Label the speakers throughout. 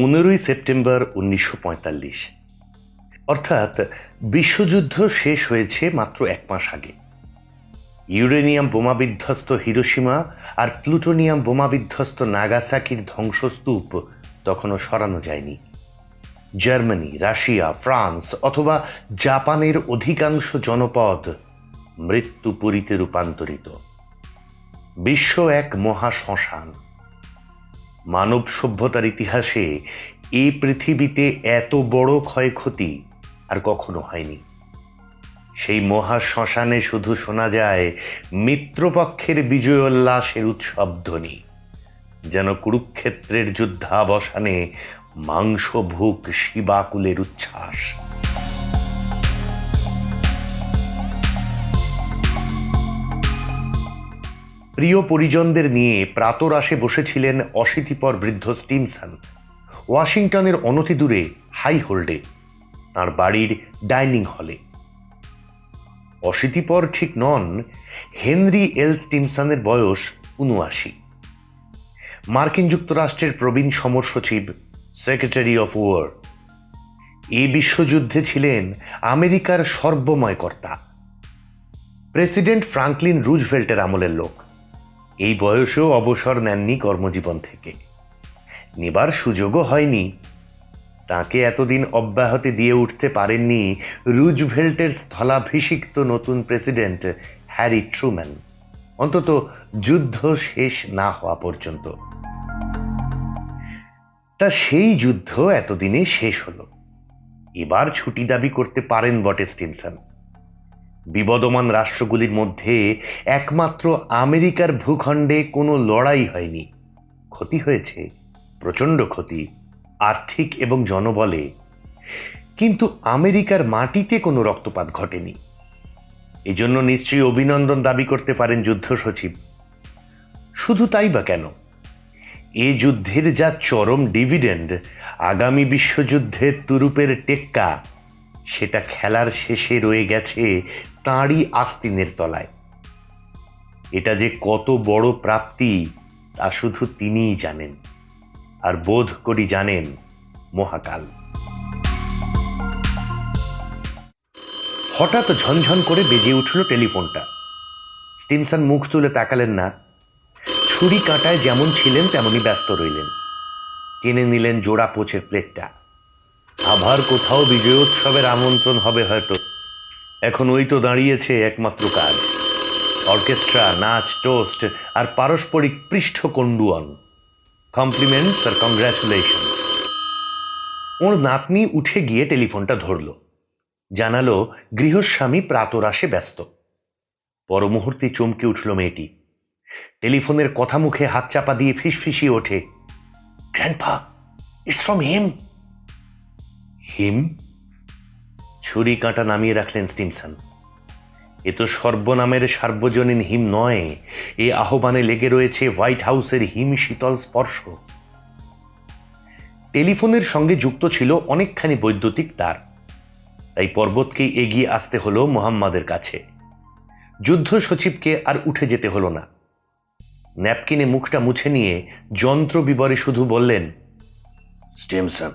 Speaker 1: পনেরোই সেপ্টেম্বর উনিশশো পঁয়তাল্লিশ। অর্থাৎ বিশ্বযুদ্ধ শেষ হয়েছে মাত্র এক মাস আগে। ইউরেনিয়াম বোমা বিধ্বস্ত হিরোসীমা আর প্লুটোনিয়াম বোমা বিধ্বস্ত নাগাসাকির ধ্বংসস্তূপ তখনও সরানো যায়নি। জার্মানি, রাশিয়া, ফ্রান্স অথবা জাপানের অধিকাংশ জনপদ মৃত্যু মৃত্যুপুরীতে রূপান্তরিত। বিশ্ব এক মহা শ্মশান মানব সভ্যতার ইতিহাসে এই পৃথিবীতে এত বড় ক্ষয়ক্ষতি আর কখনো হয়নি। সেই মহা শ্মশানে শুধু শোনা যায় মিত্রপক্ষের বিজয়োল্লাসের উৎসব ধ্বনি, যেন কুরুক্ষেত্রের যুদ্ধাবসানে মাংসভুক শিবাকুলের উচ্ছ্বাস। প্রিয় পরিজনদের নিয়ে প্রাতরাশে বসেছিলেন অশীতিপর বৃদ্ধ স্টিমসন। ওয়াশিংটনের অনতি দূরে হাই হোল্ডে, তাঁর বাড়ির ডাইনিং হলে। অশীতিপর ঠিক নন, হেনরি এল স্টিমসনের বয়স উনআশি মার্কিন যুক্তরাষ্ট্রের প্রবীণ সমর সচিব, সেক্রেটারি অফ ওয়ার। এ বিশ্বযুদ্ধে ছিলেন আমেরিকার সর্বময় কর্তা। প্রেসিডেন্ট ফ্রাঙ্কলিন রুজভেল্টের আমলের লোক। এই বয়সেও অবসর নেননি কর্মজীবন থেকে। নেবার সুযোগও হয়নি। তাকে এতদিন অব্যাহতি দিয়ে উঠতে পারেননি রুজভেল্টের স্থলাভিষিক্ত নতুন প্রেসিডেন্ট হ্যারি ট্রুম্যান। অন্তত যুদ্ধ শেষ না হওয়া পর্যন্ত। তা সেই যুদ্ধ এতদিনে শেষ হলো। এবার ছুটি দাবি করতে পারেন বটে স্টিমসন। বিবদমান রাষ্ট্রগুলির মধ্যে একমাত্র আমেরিকার ভূখণ্ডে কোনো লড়াই হয়নি। ক্ষতি হয়েছে, প্রচণ্ড ক্ষতি, আর্থিক এবং জনবলে। কিন্তু আমেরিকার মাটিতে কোনো রক্তপাত ঘটেনি। এজন্য নিশ্চয়ই অভিনন্দন দাবি করতে পারেন যুদ্ধ সচিব। শুধু তাই বা কেন? এ যুদ্ধের যা চরম ডিভিডেন্ড, আগামী বিশ্বযুদ্ধের তুরুপের টেক্কা, সেটা খেলার শেষে রয়ে গেছে তাঁরই আস্তিনের তলায় এটা যে কত বড় প্রাপ্তি, তা শুধু তিনিই জানেন। আর বোধ করি জানেন মহাকাল। হঠাৎ ঝনঝন করে বেজে উঠল টেলিফোনটা। স্টিমসন মুখ তুলে তাকালেন না। ছুরি কাঁটায় যেমন ছিলেন, তেমনই ব্যস্ত রইলেন। টেনে নিলেন জোড়া পোচের প্লেটটা। আবার কোথাও বিজয়োৎসবের আমন্ত্রণ হবে হয়তো। এখন ওই তো দাঁড়িয়েছে একমাত্র কাজ। অর্কেস্ট্রা, নাচ, টোস্ট আর পারস্পরিক পৃষ্ঠকণ্ডুয়ন। কমপ্লিমেন্টস আর কংগ্রাচুলেশন ওর নাতনি উঠে গিয়ে টেলিফোনটা ধরল। জানালো গৃহস্বামী প্রাতরাশে ব্যস্ত। পর মুহূর্তে চমকে উঠল মেয়েটি। টেলিফোনের কথা মুখে হাত চাপা দিয়ে ফিসফিসিয়ে ওঠে grandpa it's from him him ছুরি কাঁটা নামিয়ে রাখলেন স্টিমসন। এ তো সর্বনামের সার্বজনীন হিম নয়, এ আহ্বানে লেগে রয়েছে হোয়াইট হাউসের হিম শীতল স্পর্শ। টেলিফোনের সঙ্গে যুক্ত ছিল অনেকখানি বৈদ্যুতিক তার। তাই পর্বতকেই এগিয়ে আসতে হলো মোহাম্মদের কাছে। যুদ্ধ সচিবকে আর উঠে যেতে হলো না। ন্যাপকিনে মুখটা মুছে নিয়ে যন্ত্র বিবরে শুধু বললেন, স্টেমসন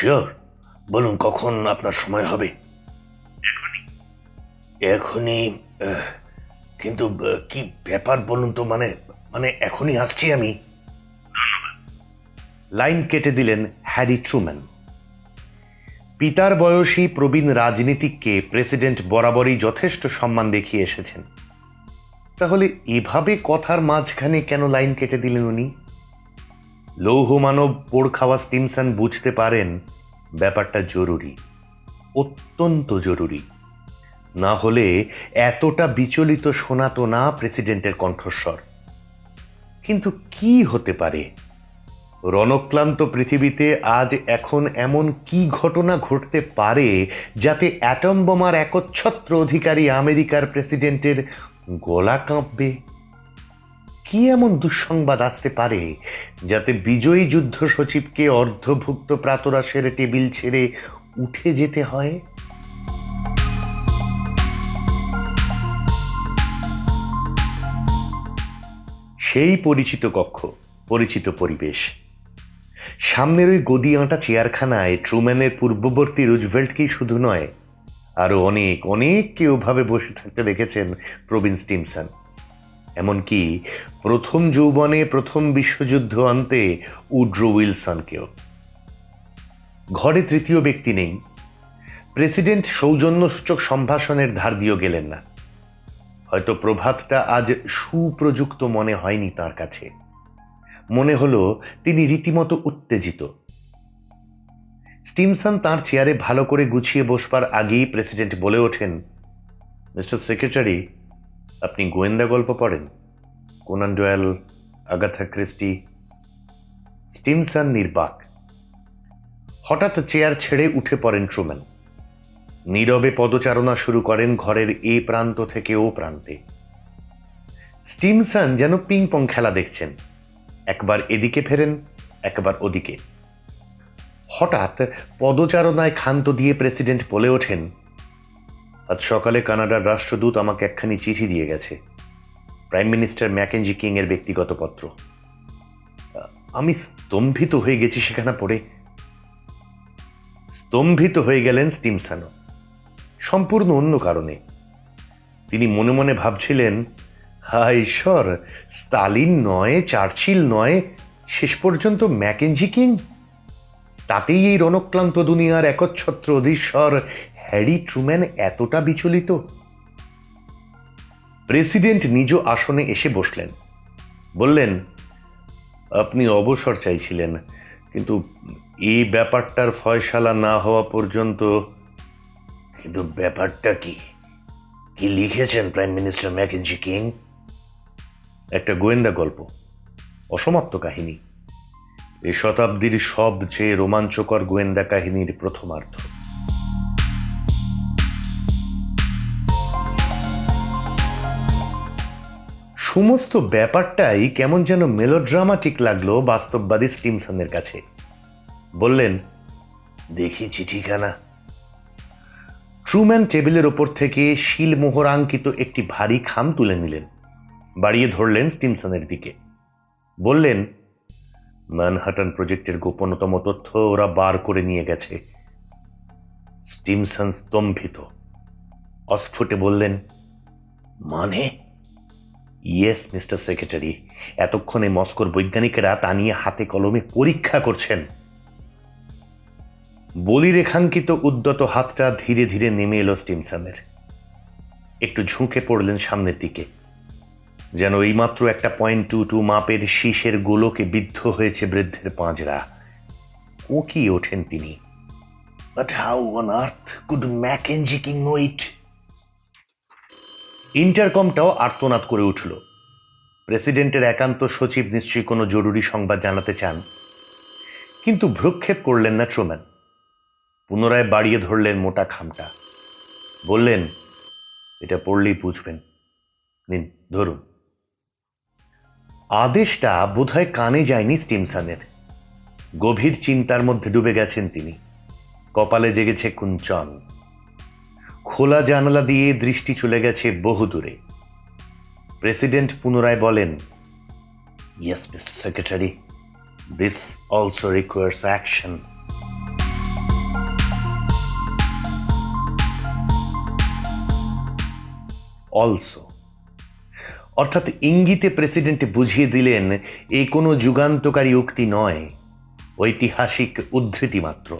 Speaker 1: শিওর বলুন কখন আপনার সময় হবে?
Speaker 2: এখনই।
Speaker 1: কিন্তু কি ব্যাপার বলুন তো? মানে মানে এখনই আসছি আমি। লাইন কেটে দিলেন হ্যারি ট্রুম্যান। পিতার বয়সী প্রবীণ রাজনীতিককে প্রেসিডেন্ট বরাবরই যথেষ্ট সম্মান দেখিয়ে এসেছেন। তাহলে এভাবে কথার মাঝখানে কেন লাইন কেটে দিলেন উনি? লৌহ মানব পোড় খাওয়া স্টিমসন বুঝতে পারেন ব্যাপারটা জরুরি, অত্যন্ত জরুরি। না হলে এতটা বিচলিত শোনাতো না প্রেসিডেন্টের কণ্ঠস্বর। কিন্তু কি হতে পারে? রণক্লান্ত পৃথিবীতে আজ এখন এমন কি ঘটনা ঘটতে পারে যাতে অ্যাটম বোমার একচ্ছত্র অধিকারী আমেরিকার প্রেসিডেন্টের গলা কাঁপবে? কি এমন দুঃসংবাদ আসতে পারে যাতে বিজয়ী যুদ্ধ সচিবকে অর্ধভুক্ত প্রাতরাশের টেবিল ছেড়ে উঠে যেতে হয়? সেই পরিচিত কক্ষ, পরিচিত পরিবেশ। সামনের ওই গদি আঁটা চেয়ারখানায় ট্রুম্যানের পূর্ববর্তী রুজভেল্টকেই শুধু নয়, আরও অনেক অনেককে ওভাবে বসে থাকতে দেখেছেন প্রবীণ স্টিমসন। এমনকি প্রথম যৌবনে প্রথম বিশ্বযুদ্ধ আনতে উড্রো উইলসনকেও। ঘরে তৃতীয় ব্যক্তি নেই। প্রেসিডেন্ট সৌজন্যসূচক সম্ভাষণের ধার দিয়েও গেলেন না। হয়তো প্রভাতটা আজ সুপ্রযুক্ত মনে হয়নি তার কাছে। মনে হলো তিনি রীতিমতো উত্তেজিত। স্টিমসন তার চেয়ারে ভালো করে গুছিয়ে বসবার আগেই প্রেসিডেন্ট বলে ওঠেন, মিস্টার সেক্রেটারি আপনি গোয়েন্দা গল্প পড়েন? Conan Doyle, Agatha Christie, Stimson নির্বাক হঠাৎ চেয়ার ছেড়ে উঠে পড়েন ট্রুম্যান। নীরবে পদচারণা শুরু করেন ঘরের এ প্রান্ত থেকে ও প্রান্তে। স্টিমসন যেন পিং পং খেলা দেখছেন। একবার এদিকে ফেরেন, একবার ওদিকে। হঠাৎ পদচারণায় ক্ষান্ত দিয়ে প্রেসিডেন্ট বলে ওঠেন সকালে কানাডার রাষ্ট্রদূত আমাকে একখানি চিঠি দিয়ে গেছে। প্রাইম মিনিস্টার ম্যাকেনজি কিং এর ব্যক্তিগত পত্র। আমি স্তম্ভিত হয়ে গেছি সেখানে পড়ে। স্তম্ভিত হয়ে গেলেন স্টিমসানো সম্পূর্ণ অন্য কারণে। তিনি মনে মনে ভাবছিলেন হা ঈশ্বর, স্তালিন নয়, চার্চিল নয়, শেষ পর্যন্ত ম্যাকেনজি কিং? তাতেই এই রণক্লান্ত দুনিয়ার একচ্ছত্র অধীশ্বর হ্যারি ট্রুম্যান এতটা বিচলিত? প্রেসিডেন্ট নিজ আসনে এসে বসলেন। বললেন, আপনি অবসর চাইছিলেন, কিন্তু এই ব্যাপারটার ফয়সালা না হওয়া পর্যন্ত কিন্তু ব্যাপারটা কি? কি লিখেছেন প্রাইম মিনিস্টার ম্যাকেনজি কিং? একটা গোয়েন্দা গল্প, অসমাপ্ত কাহিনী। এই শতাব্দীর সবচেয়ে রোমাঞ্চকর গোয়েন্দা কাহিনীর প্রথমার্ধ। সমস্ত ব্যাপারটাই কেমন যেন মেলোড্রামাটিক লাগল বাস্তববাদী স্টিমসনের কাছে। বললেন দেখি চিঠিখানা ট্রুম্যান টেবিলের ওপর থেকে শিলমোহরাঙ্কিত একটি ভারী খাম তুলে নিলেন, বাড়িয়ে ধরলেন স্টিমসনের দিকে। বললেন, ম্যানহাটন প্রজেক্টের গোপনতম তথ্য ওরা বার করে নিয়ে গেছে। স্টিমসন স্তম্ভিত। অস্ফুটে বললেন মানে? ইয়েস মিস্টার সেক্রেটারি এতক্ষণে মস্কোর বৈজ্ঞানিকেরা তা নিয়ে হাতে কলমে পরীক্ষা করছেন। বলি রেখাঙ্কিত উদ্যত হাতটা ধীরে ধীরে নেমে এলো স্টিমসনের। একটু ঝুঁকে পড়লেন সামনের দিকে। যেন এইমাত্র একটা পয়েন্ট টু টু মাপের শীষের গোলকে বিদ্ধ হয়েছে বৃদ্ধের পাঁজরা। কোকিয়ে ওঠেন তিনি। But how on earth could Mackenzie king it ইন্টারকমটাও আর্তনাদ করে উঠল। প্রেসিডেন্টের একান্ত সচিব নিশ্চয়ই কোনো জরুরি সংবাদ জানাতে চান। কিন্তু ভ্রুক্ষেপ করলেন না ট্রুম্যান। পুনরায় বাড়িয়ে ধরলেন মোটা খামটা। বললেন, এটা পড়লেই বুঝবেন। নিন, ধরুন। আদেশটা বোধহয় কানে যায়নি স্টিমসনের। গভীর চিন্তার মধ্যে ডুবে গেছেন তিনি। কপালে জেগেছে কুঞ্চন। খোলা জানালা দিয়ে দৃষ্টি চলে গেছে বহু দূরে। প্রেসিডেন্ট পুনরায় বলেন yes mister secretary this also requires action also অর্থাৎ ইঙ্গিতে প্রেসিডেন্ট বুঝিয়ে দিলেন, এ কোনো যুগান্তকারী উক্তি নয়, ঐতিহাসিক উদ্ধৃতি মাত্র।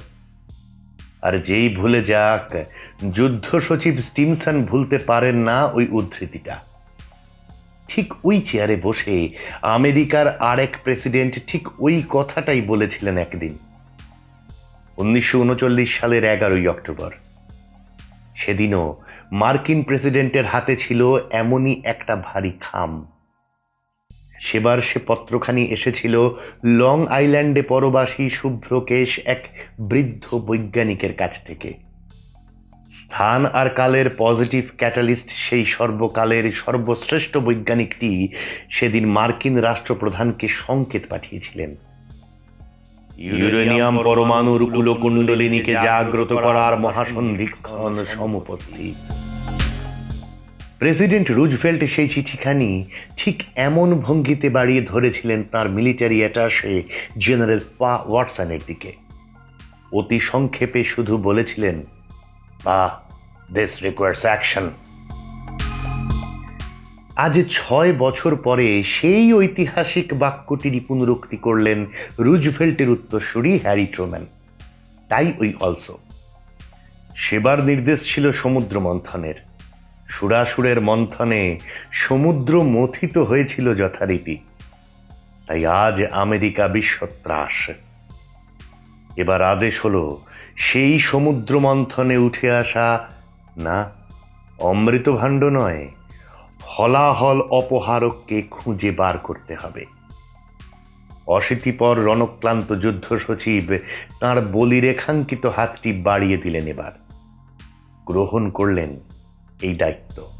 Speaker 1: আর যেই ভুলে যাক, যুদ্ধ সচিব স্টিমসন ভুলতে পারেন না ওই উদ্ধৃতিটা। ঠিক ওই চেয়ারে বসে আমেরিকার আরেক প্রেসিডেন্ট ঠিক ওই কথাটাই বলেছিলেন একদিন। উনিশশো উনচল্লিশ সালের এগারোই অক্টোবর। সেদিনও মার্কিন প্রেসিডেন্টের হাতে ছিল এমনই একটা ভারী খাম। সেবার সে পত্রখানি এসেছিল লং আইল্যান্ডে পরবাসী শুভ্রকেশ এক বৃদ্ধ বৈজ্ঞানিকের কাছ থেকে। স্থান আর কালের পজিটিভ ক্যাটালিস্ট সেই সর্বকালের সর্বশ্রেষ্ঠ বৈজ্ঞানিকটি সেদিন মার্কিন রাষ্ট্রপ্রধানকে সংকেত পাঠিয়েছিলেন। ইউরেনিয়াম পরমাণুর কুলকুণ্ডলিনীকে জাগ্রত করার মহাসন্ধিক্ষণ সমুপস্থিত। প্রেসিডেন্ট রুজভেল্ট সেই চিঠিখানি ঠিক এমন ভঙ্গিতে বাড়িয়ে ধরেছিলেন তার মিলিটারি অ্যাটাশে জেনারেল পা ওয়াটসনের দিকে। অতি সংক্ষেপে শুধু বলেছিলেন বা দিস রিকোয়ার্স অ্যাকশন আজ ছয় বছর পরে সেই ঐতিহাসিক বাক্যটিরই পুনরুক্তি করলেন রুজভেল্টের উত্তরসূরি হ্যারি ট্রোম্যান। তাই ওই অলসো। সেবার নির্দেশ ছিল সমুদ্র মন্থনের। সুরাসুরের মন্থনে সমুদ্র মথিত হয়েছিল যথারীতি। তাই আজ আমেরিকা বিশ্বত্রাস। এবার আদেশ হলো, সেই সমুদ্র মন্থনে উঠে আসা, না অমৃত ভাণ্ড নয়, হলাহল অপহারককে খুঁজে বার করতে হবে। অশীতিপর রণক্লান্ত যুদ্ধ সচিব তাঁর বলিরেখাঙ্কিত হাতটি বাড়িয়ে দিলেন এবার। গ্রহণ করলেন এই দায়িত্ব